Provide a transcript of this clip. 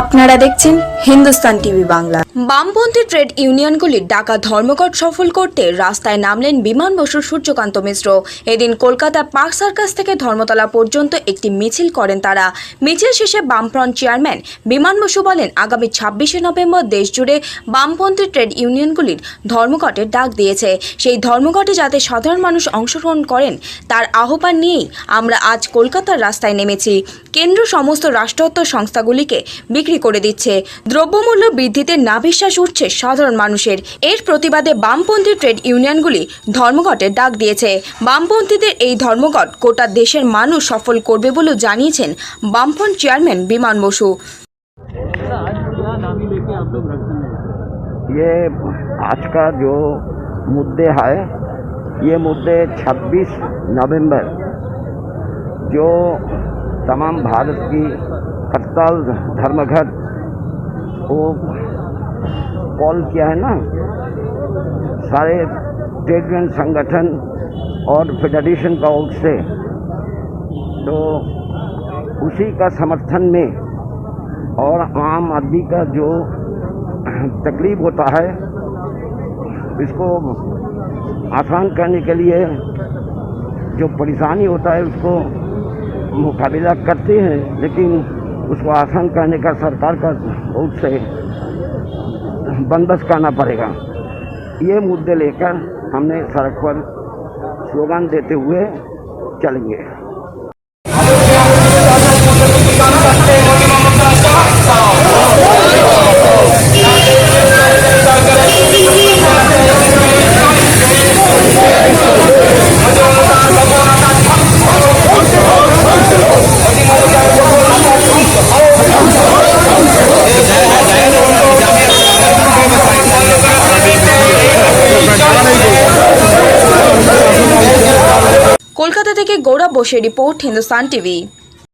আপনারা দেখছেন হিন্দুস্তান টিভি বাংলা। বামপন্থী ট্রেড ইউনিয়নগুলির ডাকা ধর্মঘট সফল করতে রাস্তায় নামলেন বিমান বসু সূর্যকান্ত মিশ্র। এদিন কলকাতা পার্ক সার্কাস থেকে ধর্মতলা পর্যন্ত একটি মিছিল করেন তারা। মিছিল শেষে বামফ্রন্ট চেয়ারম্যান বিমান বসু বলেন, আগামী ছাব্বিশে নভেম্বর দেশজুড়ে বামপন্থী ট্রেড ইউনিয়নগুলির ধর্মঘটের ডাক দিয়েছে। সেই ধর্মঘটে যাতে সাধারণ মানুষ অংশগ্রহণ করেন, তার আহ্বান নিয়েই আমরা আজ কলকাতার রাস্তায় নেমেছি। কেন্দ্র সমস্ত রাষ্ট্রত্ব সংস্থাগুলিকে বিক্রি করে দিচ্ছে দ্রব্যমূল্য বৃদ্ধিতে নাভিশ্বাস উঠছে সাধারণ মানুষের এর প্রতিবাদে বামপন্থী ট্রেড ইউনিয়নগুলি ধর্মঘটের ডাক দিয়েছে বামপন্থীদের এই ধর্মঘট গোটা দেশের মানুষ সফল করবে বলেও জানিয়েছেন বামফ্রন্ট চেয়ারম্যান বিমান বসু ये आज का जो मुद्दे है ये मुद्दे 26 नवंबर जो तमाम भारत की हड़ताल धर्मघट को कॉल किया है ना? सारे ट्रेड यूनियन संगठन और फेडरेशन का ओर से। तो उसी का समर्थन में और आम आदमी का जो तकलीफ़ होता है, इसको आसान करने के लिए जो परेशानी होता है, उसको मुकाबला करते हैं, लेकिन उसको आसान करने का सरकार का बहुत से बंदोबस्त करना पड़ेगा। ये मुद्दे लेकर हमने सड़क पर स्लोगान देते हुए चलेंगे। কলকাতা থেকে গৌরব বসে রিপোর্ট হিন্দুস্তান টিভি।